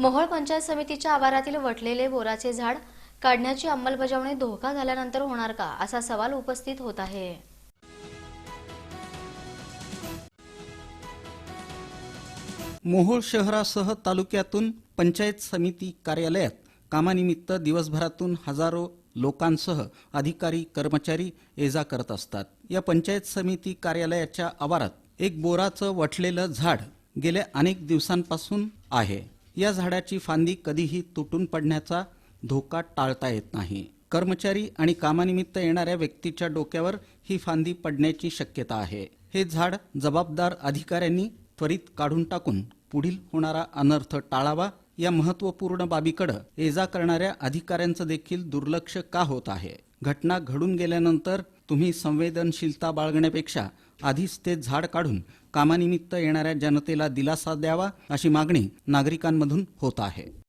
मोहोळ पंचायत समितीच्या आवारातील वटलेले बोराचे झाड काढण्याची अंमलबजावणी धोका झाल्यानंतर होणार का असा सवाल उपस्थित होत आहे. मोहोळ शहरासह तालुक्यातून पंचायत समिती कार्यालयात कामानिमित्त दिवसभरातून हजारो लोकांसह अधिकारी कर्मचारी ये जा करत असतात. या पंचायत समिती कार्यालयाच्या आवारात एक बोराचं वठलेलं झाड गेल्या अनेक दिवसांपासून आहे. या झाडाची फांदी कधीही तुटून पडण्याचा धोका टाळता येत नाही. कर्मचारी आणि कामानिमित्त येणाऱ्या व्यक्तीच्या डोक्यावर ही फांदी पडण्याची शक्यता आहे. हे झाड जबाबदार अधिकाऱ्यांनी त्वरित काढून टाकून पुढील होणारा अनर्थ टाळावा या महत्त्वपूर्ण बाबीकडे एजा करणाऱ्या अधिकाऱ्यांचं देखील दुर्लक्ष का होत आहे? घटना घडून गेल्यानंतर तुम्ही संवेदनशीलता बाळगण्यापेक्षा आधीच ते झाड काढून कामानिमित्त येणाऱ्या जनतेला दिलासा द्यावा अशी मागणी नागरिकांमधून होत आहे.